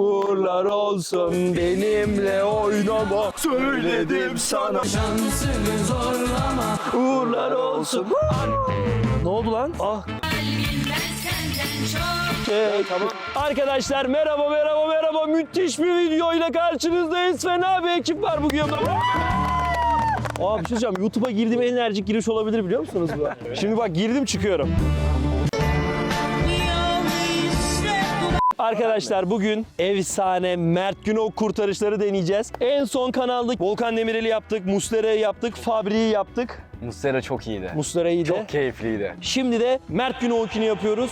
Uğurlar olsun benimle oynama Söyledim sana Şansını zorlama Uğurlar olsun Ne oldu lan? Ah Şey, Arkadaşlar merhaba merhaba merhaba müthiş bir video ile karşınızdayız. Fena bir ekip var bugün. Aa bir şey söyleyeceğim. YouTube'a girdiğim en enerjik giriş olabilir biliyor musunuz bu? Şimdi bak girdim çıkıyorum. Arkadaşlar bugün efsane Mert Günok kurtarışları deneyeceğiz. En son kanalda Volkan Demirel'i yaptık, Muslera'yı yaptık, Fabri'yi yaptık. Mustera çok iyiydi. Muslera'yı da. Çok keyifliydi. Şimdi de Mert Günok'unu yapıyoruz.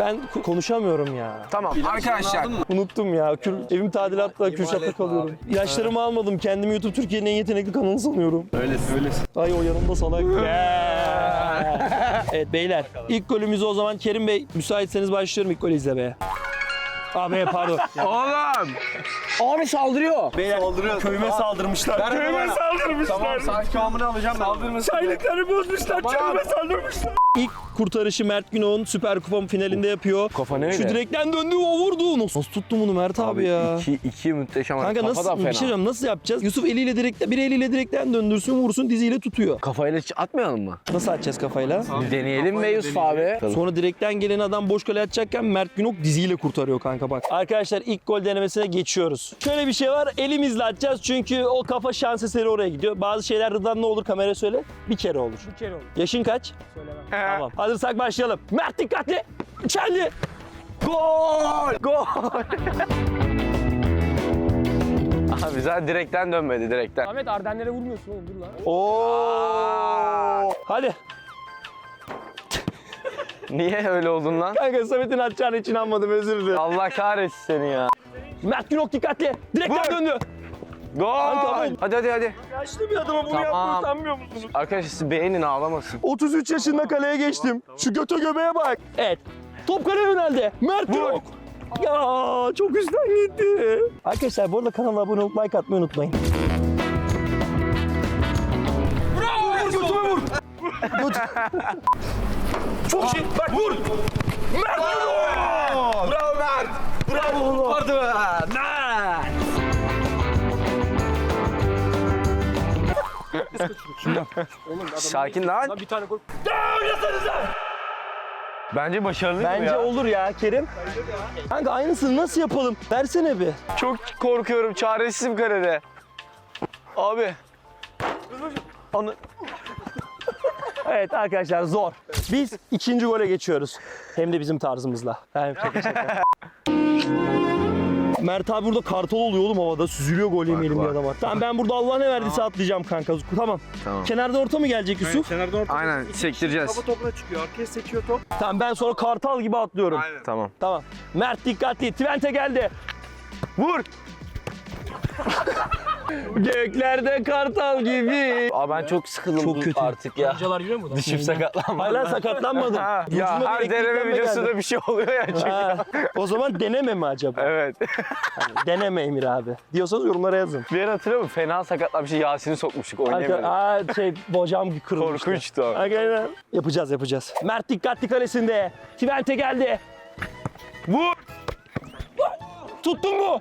Ben ko- konuşamıyorum ya. Tamam arkadaşlar. Unuttum ya. Kür, evim tadilatta, Kürşat'ta kalıyorum. İlaçlarımı almadım. Kendimi YouTube Türkiye'nin en yetenekli kanalı sanıyorum. Öylesin. Öylesin. Ay o yanımda salak. evet beyler. ilk golümüzü o zaman Kerim Bey müsaitseniz başlıyorum ilk golü izlemeye. Abi pardon. Oğlum. Abi saldırıyor. Beyler köyüme saldırmışlar. Köyüme saldırmışlar. Tamam saç kamını alacağım ben. Saldırmasın. Çaylıkları bozmuşlar, köyüme saldırmışlar. İlk kurtarışı Mert Günok'un Süper Kupa finalinde yapıyor. Kafa ne Şu direkten döndü, o vurdu. Nasıl tuttu bunu Mert abi, ya? iki, iki müthiş ama Kanka kafa nasıl da bir şey diyeceğim, nasıl yapacağız? Yusuf eliyle direkten bir eliyle direkten döndürsün vursun diziyle tutuyor. Kafayla hiç atmayalım mı? Nasıl atacağız kafayla? Bir deneyelim be Yusuf abi. Sonra direkten gelen adam boş kale atacakken Mert Günok diziyle kurtarıyor kanka bak. Arkadaşlar ilk gol denemesine geçiyoruz. Şöyle bir şey var elimizle atacağız çünkü o kafa şans eseri oraya gidiyor. Bazı şeyler Rıdvan ne olur kamera söyle bir kere olur. Bir kere olur. Yaşın kaç? Söylemem. Tamam. Hazırsak başlayalım. Mert dikkatli. Kendi. Gol! Gol! Abi zaten direkten dönmedi direkten. Ahmet Ardenlere vurmuyorsun oğlum dur lan. Oo. Hadi. Niye öyle oldun lan? Kanka Samet'in atacağını hiç inanmadım özür dilerim. Allah kahretsin seni ya. Mert Günok dikkatli. Direkten Vur. döndü. Gol! Hadi hadi hadi. Yaşlı bir adama bunu Tamam. yapmayı utanmıyor musunuz? Arkadaşlar siz beğenin ağlamasın. 33 yaşında kaleye geçtim. Şu göte göbeğe bak. Evet. Top kaleye yöneldi. Mert yok. Ya çok üstten gitti. Arkadaşlar bu arada kanala abone olup like atmayı unutmayın. Bravo! Vur götüme vur. Göt. çok iyi. Bak vur. Mert. Bravo. Vardı. Sakin lan. Lan bir tane gol. Bence başarılı Bence ya. olur ya Kerim. Kanka aynısını nasıl yapalım? Versene bir. Çok korkuyorum çaresizim kalede. Abi. Anı... Evet arkadaşlar zor. Biz ikinci gole geçiyoruz. Hem de bizim tarzımızla. Ben şaka şaka. Mert abi burada kartal oluyor oğlum havada. Süzülüyor gol yemeyelim bir adama. Tamam ben burada Allah ne verdiyse atlayacağım kanka. Tamam. Tamam. Kenarda orta mı gelecek Yusuf? Kenardan orta Aynen sektireceğiz. kafa topuna çıkıyor. Arkaya sekiyor top. Tamam ben sonra kartal gibi atlıyorum. Tamam. Tamam. Mert dikkatli. Twente geldi. Vur. Göklerde kartal gibi. Abi ben çok sıkıldım Çok kötü. artık ya. Hocalar yürüyor mu? Dişim sakatlanmadı. Hala sakatlanmadım. Ha, ya her eksiklenme deneme videosunda bir şey oluyor ya çünkü. Ha, o zaman deneme mi acaba? Evet. Deneme Emir abi. Diyorsanız yorumlara yazın. bir yer hatırlıyor musun? Fena sakatlamış Yasin'i sokmuştuk Arka, oynayamadık. aa, şey bocam kırılmıştı. Korkunçtu o. Arkadaşlar yapacağız yapacağız. Mert dikkatli kalesinde. Twente geldi. Vur. Tuttun mu?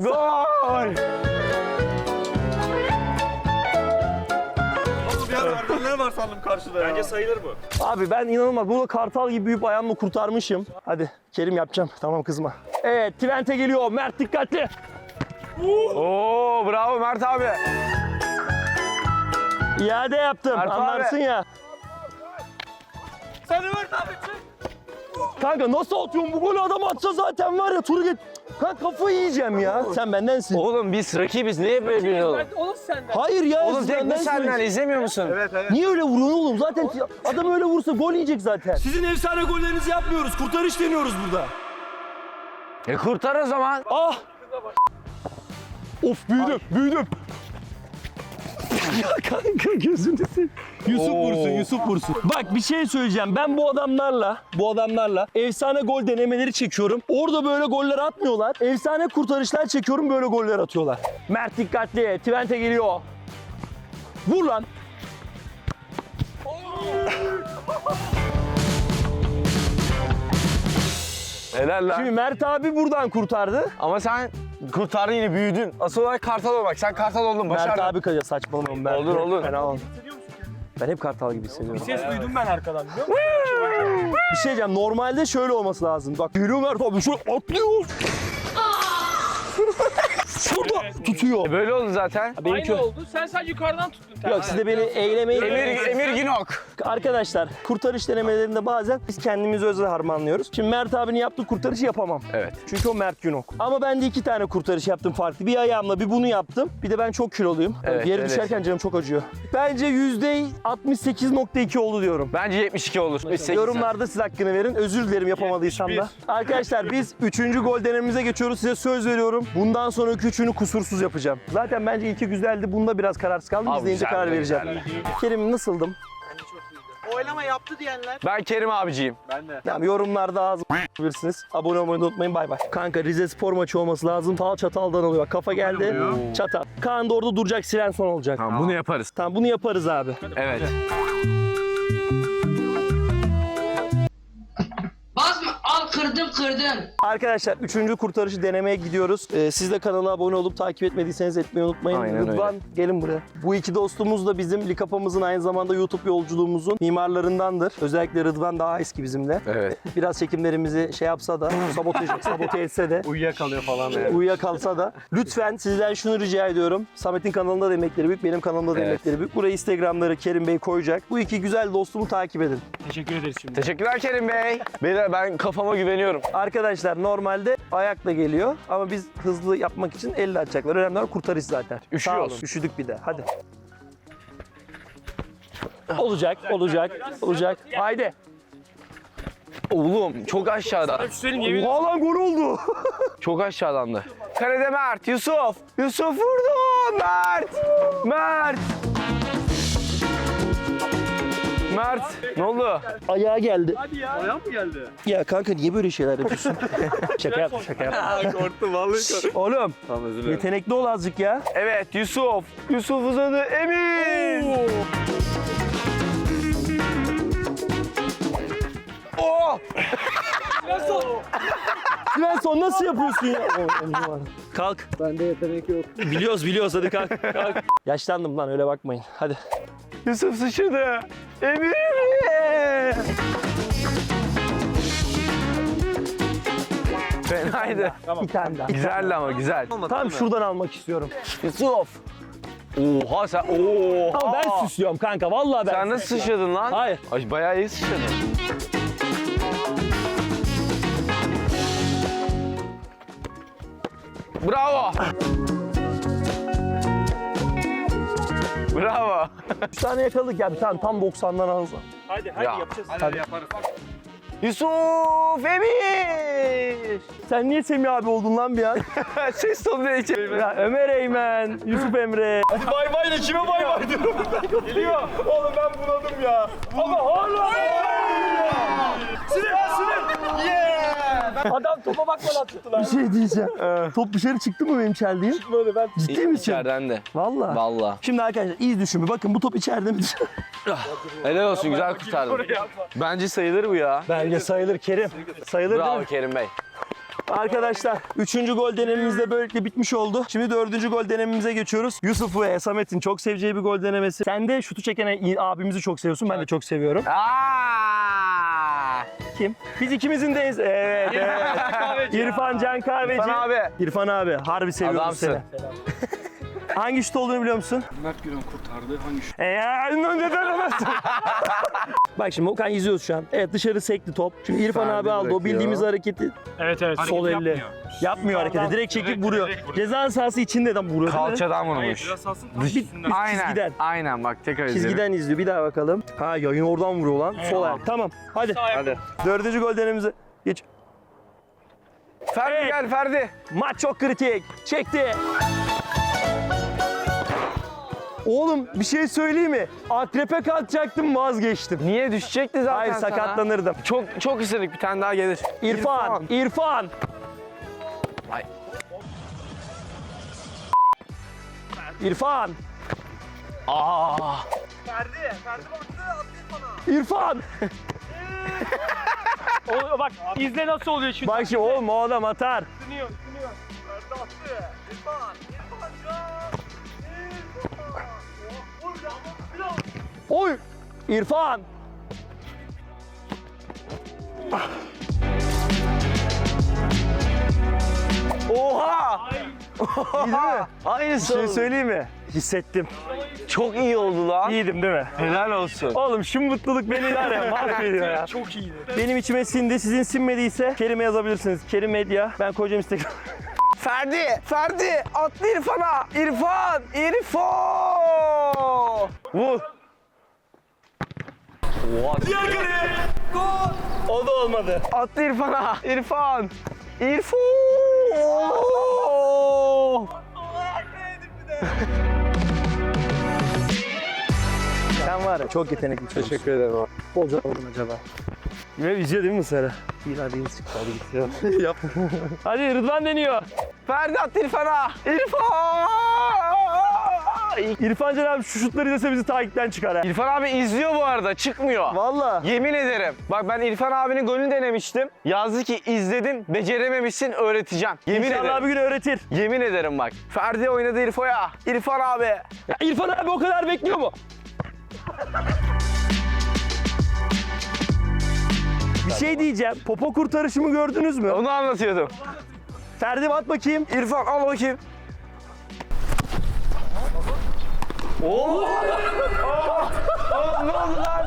Gol. Bir an Ardenler var sandım karşıda ya. Bence sayılır bu. Abi ben inanılmaz. Burada kartal gibi büyüyüp ayağımla kurtarmışım. Hadi Kerim yapacağım. Tamam kızma. Evet Twente geliyor. Mert dikkatli. Oo bravo Mert abi. İade yaptım. Mert abi. Anlarsın ya. Sen Mert abi çık. Kanka nasıl atıyorsun bu golü adam atsa zaten var ya turu git. Kanka kafayı yiyeceğim ya. Sen bendensin. Oğlum biz rakibiz. Niye böyle bir oğlum? Oğlum senden. Hayır ya. Oğlum siz tek mi bendensiniz. senden izlemiyor musun? Evet evet. Niye öyle vuruyorsun oğlum? Zaten adam öyle vursa gol yiyecek zaten. Sizin efsane gollerinizi yapmıyoruz. Kurtarış deniyoruz burada. E kurtar o zaman. Ah! Of büyüdüm, büyüdüm. Ya kanka gözünü seveyim. Yusuf vursun, Yusuf vursun. Bak bir şey söyleyeceğim. Ben bu adamlarla, bu adamlarla efsane gol denemeleri çekiyorum. Orada böyle goller atmıyorlar. Efsane kurtarışlar çekiyorum, böyle goller atıyorlar. Mert dikkatli, Twente geliyor. Vur lan. Helal lan. Şimdi Mert abi buradan kurtardı. Ama sen kurtardın yine büyüdün. Asıl olarak kartal olmak. Sen kartal oldun. Mert Başardın. abi kaçıyor saçmalamam ben. Olur, olur. Fena oldu. Ben hep kartal gibi hissediyorum. Ses duydum ben arkadan biliyor musun? Bir şey diyeceğim. Normalde şöyle olması lazım. Bak geliyor Mert abi şöyle atlıyor. Şurada tutuyor. E, Böyle oldu zaten. Aynı oldu. Sen sadece yukarıdan tuttun. tersi. Yok siz de beni eylemeyi... Emir, Emir Günok. Arkadaşlar kurtarış denemelerinde bazen biz kendimizi özel harmanlıyoruz. Şimdi Mert abinin yaptığı kurtarışı yapamam. Evet. Çünkü o Mert Günok. Ama ben de iki tane kurtarış yaptım farklı. Bir ayağımla bir bunu yaptım. Bir de ben çok kiloluyum. Evet, Yere evet. düşerken canım çok acıyor. Bence %68.2 oldu diyorum. Bence 72 olur. 78 Yorumlarda siz hakkını verin. Özür dilerim yapamadıysam da. Arkadaşlar biz 3. gol denememize geçiyoruz. Size söz veriyorum. Bundan sonraki üçünü kusursuz yapacağım. Zaten bence iki güzeldi. Bunda biraz kararsız kaldım. Biz Abi de ince güzeldi, karar vereceğim. Kerim nasıldım? Oylama yaptı diyenler. Ben Kerim abiciyim. Ben de. Tamam yorumlarda ağzı bilirsiniz. Abone olmayı da unutmayın. Bay bay. Kanka Rize Spor maçı olması lazım. Tal çataldan alıyor. Bak kafa geldi. Çatal. Kaan da orada duracak. Siren son olacak. Tamam. Tamam bunu yaparız. bunu yaparız abi. Evet. Kırdım kırdım. Arkadaşlar 3. kurtarışı denemeye gidiyoruz. Ee, siz de kanala abone olup takip etmediyseniz etmeyi unutmayın. Aynen Rıdvan gelin buraya. Bu iki dostumuz da bizim Likapamızın aynı zamanda YouTube yolculuğumuzun mimarlarındandır. Özellikle Rıdvan daha eski bizimle. Evet. Biraz çekimlerimizi şey yapsa da sabote, sabote etse de Uyuyakalıyor falan yani. uyuyakalsa da lütfen sizden şunu rica ediyorum. Samet'in kanalında da emekleri büyük, benim kanalımda da Evet. emekleri büyük. Buraya Instagram'ları Kerim Bey koyacak. Bu iki güzel dostumu takip edin. Teşekkür ederiz şimdi. Teşekkürler Kerim Bey. Beyler ben kafama güveniyorum. Arkadaşlar normalde ayakla geliyor ama biz hızlı yapmak için elle atacaklar. Önemli olan kurtarış zaten. Üşüyoruz. Sağ olun. Üşüdük bir de. Hadi. Olacak, olacak, olacak. Haydi. Oğlum çok aşağıda. Şu söyleyeyim yemin Oha lan gol oldu. Çok aşağıdandı. Kalede Mert, Yusuf. Yusuf vurdu. Mert. Mert. Mert. Ne oldu? Ayağa geldi. Hadi ya. Ayağım mı geldi? Ya kanka niye böyle şeyler yapıyorsun? şaka yap, şaka yap. Korktum vallahi korktum. Oğlum Tamam özür dilerim. yetenekli ol azıcık ya. Evet Yusuf. Yusuf uzadı. Emin. Oh! Svensson nasıl yapıyorsun ya? Kalk. Bende yetenek yok. Biliyoruz biliyoruz hadi kalk. kalk. Yaşlandım lan öyle bakmayın. Hadi. Yusuf sıçradı. Emin. Fenaydı. Bir tane daha. Güzeldi ama güzel. Tam şuradan almak istiyorum. Yusuf. Oha sen. Oha. Ama ben süslüyorum kanka vallahi ben. Sen nasıl sıçradın lan? Hayır. Ay bayağı iyi sıçradın. Bravo. Bravo. Bir tane yakaladık ya bir tane tam 90'dan alsa. Hadi hadi Ya. yapacağız. Hadi, yaparız. Yusuf Emir. Sen niye Semih abi oldun lan bir an? Ses tonu ne için? ya Ömer Eymen, Yusuf Emre. Hadi bay bay da kime bay bay diyorum. Geliyor. Oğlum ben bunadım ya. Ama hala. Yeah. Adam topa bakmadan tuttu lan. Bir şey diyeceğim. Top dışarı çıktı mı benim çeldiğim? Böyle ben Ciddi misin? İçeriden de. Valla. Valla. Şimdi arkadaşlar iyi düşün bir bakın bu top içeride mi? Helal olsun güzel kurtardın. Bence sayılır bu ya. Bence sayılır Kerim. Sayılır değil Bravo mi? Kerim Bey. Arkadaşlar 3. gol denememiz de böylelikle bitmiş oldu. Şimdi 4. gol denememize geçiyoruz. Yusuf ve Samet'in çok seveceği bir gol denemesi. Sen de şutu çeken abimizi çok seviyorsun. Ben de çok seviyorum. Aa! Kim? Biz ikimizin deyiz. Evet, evet. İrfan Can Kahveci. İrfan abi. İrfan abi. Harbi seviyorum Adamsın. seni. Hangi şut olduğunu biliyor musun? Mert Güven kurtardı. Hangi şut? E ya neden olmasın? Bak şimdi Okan izliyoruz şu an. Evet dışarı sekti top. Şimdi İrfan Ferdi abi aldı. O bırakıyor. bildiğimiz hareketi Evet evet. sol elle. yapmıyor. Yapmıyor hareketi. Direkt çekip vuruyor. Ceza sahası içinde de vuruyor. Kalçadan Hayır vurmuş. biraz alsın. Dış- üstünden. Aynen. Çizgiden. Aynen bak tekrar izleyelim. Çizgiden izliyor. Bir daha bakalım. Ha yayın oradan vuruyor lan. Sol ayak. Tamam. Hadi. Hadi. Dördüncü gol denememize geç. Ferdi Evet. gel Ferdi. Maç çok kritik. Çekti. Oğlum bir şey söyleyeyim mi? Akrepe kalkacaktım vazgeçtim. Niye düşecekti zaten Hayır sana? sakatlanırdım. Çok çok istedik bir tane daha gelir. İrfan, İrfan. Ay. İrfan, Aa. İrfan. O, bak izle nasıl oluyor şimdi. Bak şimdi oğlum o adam atar. Isınıyor, ısınıyor. Ferdi attı. İrfan, Oy! İrfan! Oha! İyi değil mi? Aynısı Bir şey oldu. söyleyeyim mi? Hissettim. Çok iyi oldu lan. İyiydim değil mi? Helal olsun. Oğlum şu mutluluk beni var ya mahvediyor ya. Çok iyiydi. Benim içime sindi. Sizin sinmediyse kelime yazabilirsiniz. Kerim Medya. Ben koyacağım Instagram. Ferdi, Ferdi atlı İrfan'a. İrfan, İrfan. Vur. Diğer kare. Gol. O da olmadı. Atlı İrfan'a. İrfan. İrfan. Sen var ya çok yetenekli çocuksun. Teşekkür ederim abi. Bolca oldun acaba. Yine izliyor değil mi? İyi hadi iyi çıktı hadi git ya. Yap. hadi Rıdvan deniyor. Ferdi attı İrfan'a. İrfan. İrfan Can abi şu şutları izlese bizi takipten çıkar ha. İrfan abi izliyor bu arada çıkmıyor. Valla. Yemin ederim. Bak ben İrfan abinin golünü denemiştim. Yazdı ki izledin, becerememişsin, öğreteceğim. Yemin İnşallah ederim. bir gün öğretir. Yemin ederim bak. Ferdi oynadı İrfo'ya. İrfan abi. Ya İrfan abi o kadar bekliyor mu? Bir şey diyeceğim. Popo kurtarışımı gördünüz mü? Onu anlatıyordum. Ferdi at bakayım. İrfan al bakayım. Oo! ne oldu lan?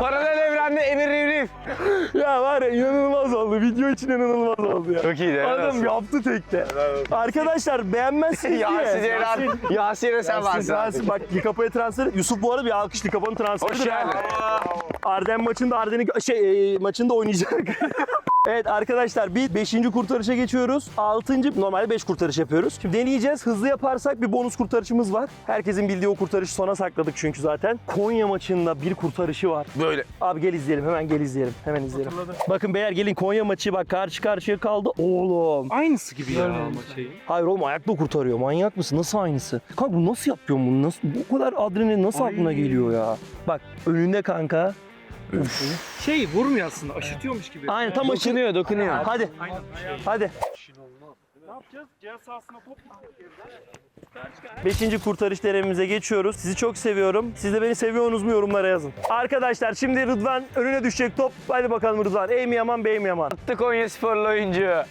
Paralel evrende Emir Rivriv. Ya var ya inanılmaz oldu. Video için inanılmaz oldu ya. Çok iyiydi. helal Adam olsun. yaptı tekte. Arkadaşlar beğenmezsiniz diye. Yasin Ceylan. Yasin'e sen Yasin, varsın. Yasin, bak Likapa'ya transfer. Yusuf bu arada bir alkış Likapa'nın transferi. Hoş geldin. Arden maçında Arden'i şey e, maçında oynayacak. evet arkadaşlar bir 5. kurtarışa geçiyoruz. 6. normalde 5 kurtarış yapıyoruz. Şimdi deneyeceğiz. Hızlı yaparsak bir bonus kurtarışımız var. Herkesin bildiği o kurtarışı sona sakladık çünkü zaten. Konya maçında bir kurtarışı var. Böyle. Abi gel izleyelim. Hemen gel izleyelim. Hemen izleyelim. Bakın beyler gelin Konya maçı bak karşı karşıya kaldı. Oğlum. Aynısı gibi ya şey. Hayır oğlum ayakla kurtarıyor. Manyak mısın? Nasıl aynısı? Kanka bu nasıl yapıyorsun bunu? Nasıl, bu kadar adrenalin nasıl aklına geliyor ya? Bak önünde kanka. Şey vurmuyor aslında aşıtıyormuş gibi. Aynen tam aşın. Dokunuyor. Hadi. Aynen. Hadi. Ne yapacağız? Cihaz sahasına top mu? Beşinci kurtarış denememize geçiyoruz. Sizi çok seviyorum. Siz de beni seviyorsunuz mu yorumlara yazın. Arkadaşlar şimdi Rıdvan önüne düşecek top. Hadi bakalım Rıdvan. Ey mi yaman bey mi yaman? Attı Konya sporlu oyuncu.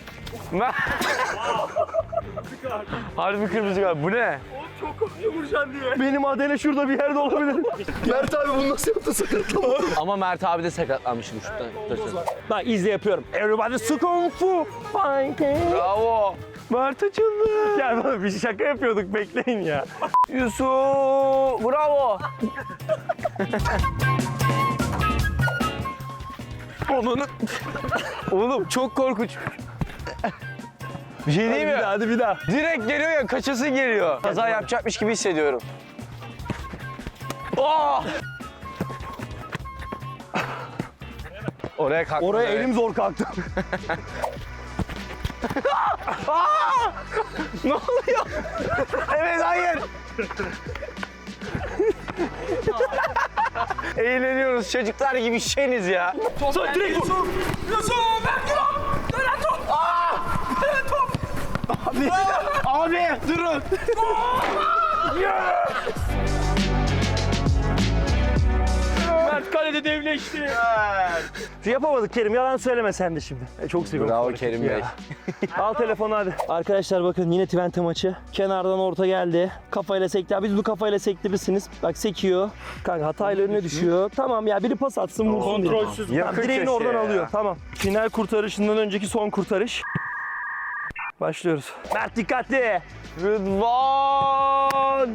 Harbi kırmızı kart. Bu ne? Benim Adele şurada bir yerde olabilir. Mert abi bunu nasıl yaptı sakatlı Ama Mert abi de sakatlanmış bu şuttan. Bak izle yapıyorum. Everybody kung fu fighting. Bravo. Mert açıldı. Ya bana bir şaka yapıyorduk bekleyin ya. Yusuf. Bravo. Onun Oğlum çok korkunç. Bir şey değil Hadi bir mi? daha, hadi bir daha. Direkt geliyor ya kaçası geliyor. Kaza yapacakmış gibi hissediyorum. Oh! Oraya kalktım. Oraya evet. elim zor kalktı. Ne oluyor? evet hayır. Eğleniyoruz çocuklar gibi şeniz ya. Sonra direkt vur. Abi durun. Mert kalede devleşti. Yapamadık Kerim yalan söyleme sen de şimdi. E, çok seviyorum. Bravo Kerim. Bey. Al telefonu hadi. Arkadaşlar bakın yine Twente maçı. Kenardan orta geldi. Kafayla sekti. Abi bu kafayla sektirirsiniz. Bak sekiyor. Kanka hatayla önüne düşüyor. Tamam ya biri pas atsın vursun diye. Kontrolsüz. Tamam, Yakın direğini köşeye oradan ya. alıyor. Tamam. Final kurtarışından önceki son kurtarış. Başlıyoruz. Mert dikkatli. Rıdvan.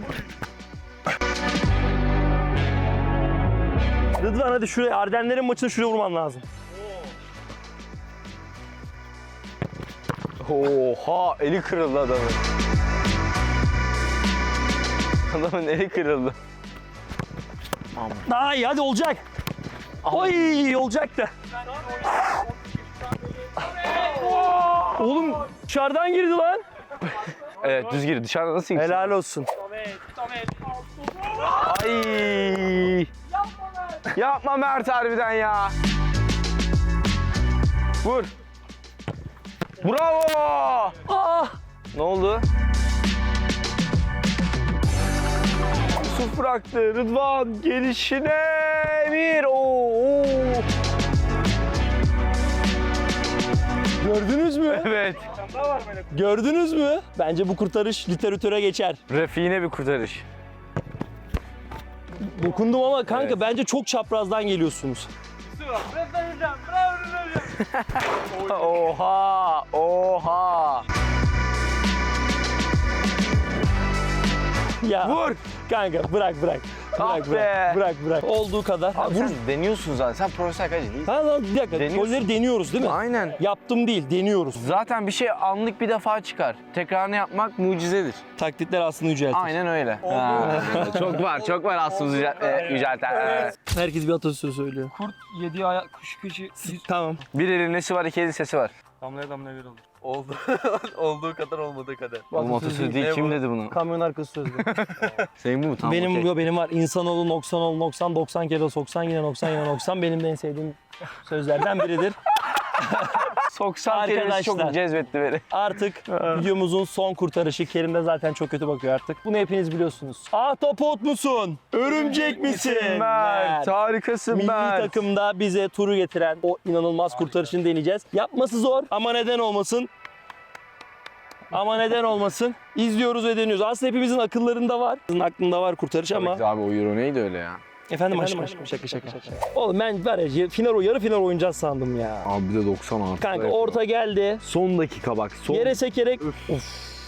Rıdvan hadi şuraya Ardenlerin maçını şuraya vurman lazım. Oha eli kırıldı adamın. Adamın eli kırıldı. Daha iyi hadi olacak. Oy olacak da. Oğlum dışarıdan girdi lan. Evet düz girdi. Dışarıda nasıl gitti? Helal olsun. Ay. Yapma Mert harbiden ya. Vur. Bravo. Ah! Ne oldu? Yusuf bıraktı. Rıdvan gelişine bir. Oo, Gördünüz mü? Evet. Gördünüz mü? Bence bu kurtarış literatüre geçer. Refine bir kurtarış. Dokundum ama kanka Evet. bence çok çaprazdan geliyorsunuz. Oha. Oha. Ya Vur. kanka bırak bırak. Ah Bırak be. bırak. Bırak bırak. Olduğu kadar. Abi Vur. sen deniyorsun zaten. Sen profesyonel kaleci değilsin. Ha lan bir dakika. Deniyorsun. Golleri deniyoruz değil mi? Aynen. Yaptım değil, deniyoruz. Zaten bir şey anlık bir defa çıkar. Tekrarını yapmak mucizedir. Taklitler aslında yüceltir. Aynen öyle. Ha, çok var, çok var aslında e, yücelten. Herkes bir atasözü söylüyor. Kurt yediği ayak kuş kışı Tamam. Bir elin nesi var, iki elin sesi var. damlaya damlaya bir olur. Oldu. Olduğu kadar olmadığı kadar. Oğlum atasözü değil, kim dedi bunu? Kamyon arkası sözü. Senin bu mu? Tamam, benim okey. yo, benim var. İnsanoğlu noksanoğlu noksan 90 kere soksan yine noksan yine noksan benim de en sevdiğim sözlerden biridir. Soksan kelimesi Arkadaşlar. çok cezbetti beni. Artık videomuzun son kurtarışı. Kerim de zaten çok kötü bakıyor artık. Bunu hepiniz biliyorsunuz. Ahtapot musun? Örümcek misin? Mert, harikasın Milli Mert. takımda bize turu getiren o inanılmaz kurtarışını deneyeceğiz. Yapması zor ama neden olmasın? Ama neden olmasın? İzliyoruz ve deniyoruz. Aslında hepimizin akıllarında var. Sizin aklında var kurtarış ama. Abi o euro neydi öyle ya? Efendim aşkım aşkım şaka şaka. Oğlum ben var ya final o yarı final oynayacağız sandım ya. Abi bir de 90 artı. Kanka orta geldi. Son dakika bak. Son, Yere sekerek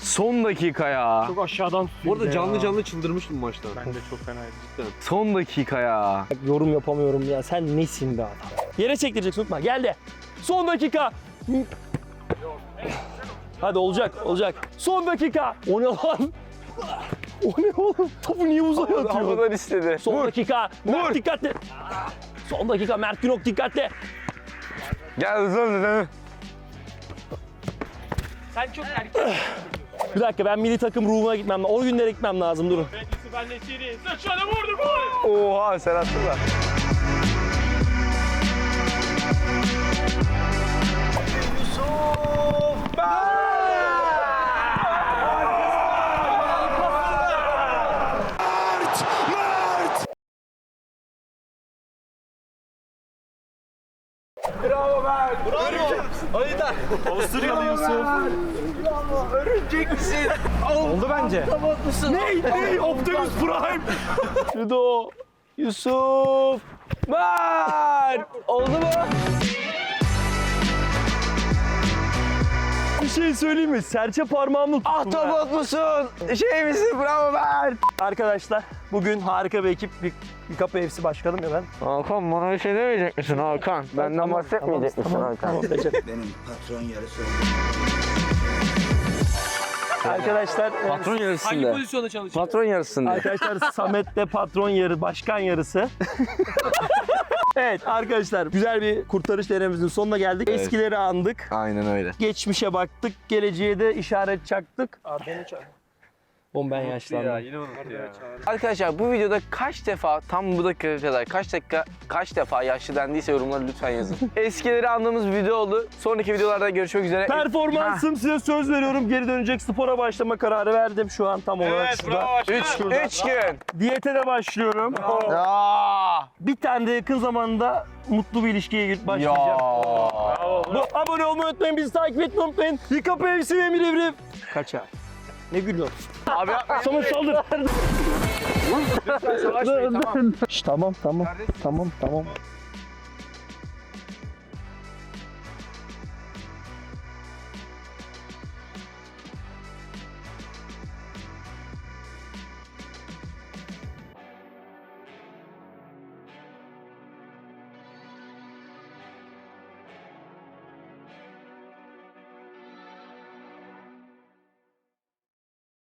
son dakika ya. Çok aşağıdan. Bu arada canlı canlı çıldırmıştım maçta. Ben de çok fenaydı cidden. Son dakika ya. Bak, yorum yapamıyorum ya. Sen nesin be adam? Yere sektireceksin unutma. Geldi. Son dakika. Hadi olacak, olacak. Son dakika. O ne lan? O ne oğlum? Topu niye uzaya atıyor? Havadan istedi. Son dakika. Mert Vur. dikkatli. Son dakika Mert Günok dikkatli. Gel hızlı Sen çok erken. Bir dakika ben milli takım ruhuna gitmem lazım. O günlere gitmem lazım durun. Ben Nesiri. Saçına vurdu gol. Oha sen attın da. Avusturyalı Yusuf. Oldu bence. Ney? Ney? Optimus Prime. Rudo, Yusuf, Mert. Oldu mu? Bir şey söyleyeyim mi? Serçe parmağımı tuttum ha. Ahtapot musun? Şey misin? Bravo Mert. Arkadaşlar bugün harika bir ekip. Bir, bir kapı FC başkanım ya ben. Hakan bana bir şey demeyecek misin Hakan? Benden bahsetmeyecek misin tamam, Hakan? Tamam. Benim patron yarısı Arkadaşlar, Patron Hangi yarısında. pozisyonda çalışıyor? Patron yarısında. arkadaşlar Samet'te patron yarı, başkan yarısı. evet arkadaşlar güzel bir kurtarış denememizin sonuna geldik. Evet. Eskileri andık. Aynen öyle. Geçmişe baktık. Geleceğe de işaret çaktık. Arda'nı çak. Oğlum ben yaşlandım. yine unuttu ya. Arkadaşlar bu videoda kaç defa tam bu dakika kadar kaç dakika kaç defa yaşlı dendiyse yorumlara lütfen yazın. Eskileri andığımız bir video oldu. Sonraki videolarda görüşmek üzere. Performansım size söz veriyorum. Geri dönecek spora başlama kararı verdim şu an tam olarak Evet şurada. bravo. 3 Şurada. 3 gün. Diyete de başlıyorum. Aa! Bir tane de yakın zamanda mutlu bir ilişkiye Ya. başlayacağım. Bu, abone olmayı unutmayın, bizi takip etmeyi unutmayın. Yıka pevsi ve Emir Evrim. Kaça? Ne gülüyorsun? Abi yapma. Sana saldır. Tamam. Şş, tamam tamam. Tamam tamam.